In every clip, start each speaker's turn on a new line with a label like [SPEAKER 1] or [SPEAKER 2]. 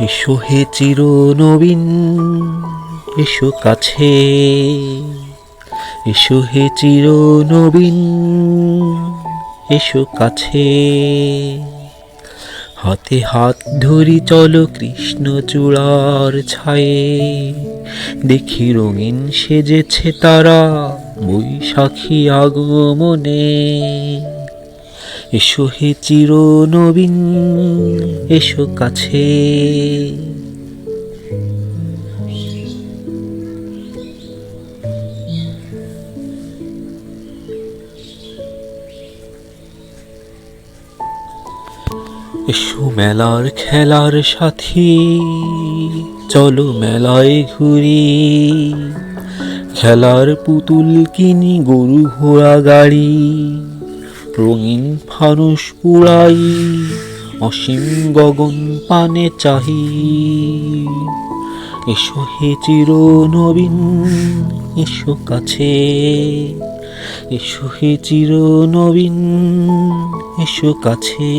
[SPEAKER 1] এসো হে চির নবীন এসো কাছে। এসো হে চির নবীন এসো কাছে। হাতে হাত ধরি চলো কৃষ্ণ চূড়ার ছায়ে। দেখি রঙিন সেজেছে তারা বৈশাখী আগমনে। এসো হে চির নবীন এসো কাছে। এসো মেলার খেলার সাথী, চলো মেলায় ঘুরি। খেলার পুতুল কিনি, গরু ঘোড়া গাড়ি। রঙিন ফানুস পুড়াই, অসীম গগন পানে চাহি। এসো হে চির নবীন এসো কাছে। এসো হে চির নবীন এসো কাছে।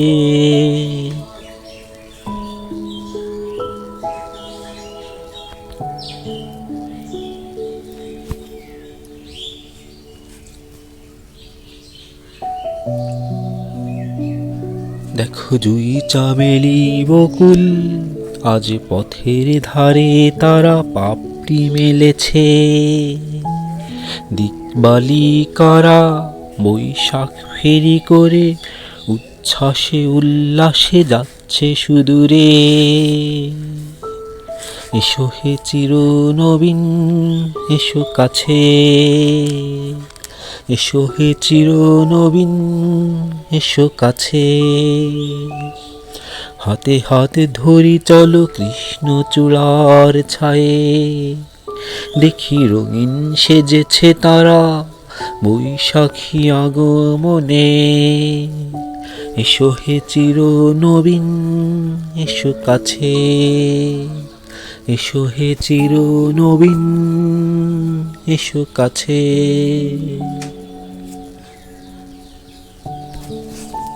[SPEAKER 1] দেখো জুই চামেলি বকুল, আজ পথের ধারে তারা পাপড়ি মেলেছে। দিকবালিকারা বৈশাখ ফেরি করে উচ্ছ্বাসে উল্লাসে যাচ্ছে সুদূরে। এসো হে চির নবীন এসো কাছে। এসো হে চির নবীন এসো কাছে। হাতে হাতে ধরি চলো কৃষ্ণ চূড়ার ছায়ে। দেখি রঙিন সেজেছে তারা বৈশাখী আগমনে। এসো হে চির নবীন এসো কাছে। এসো হে চির নবীন এসো কাছে। Música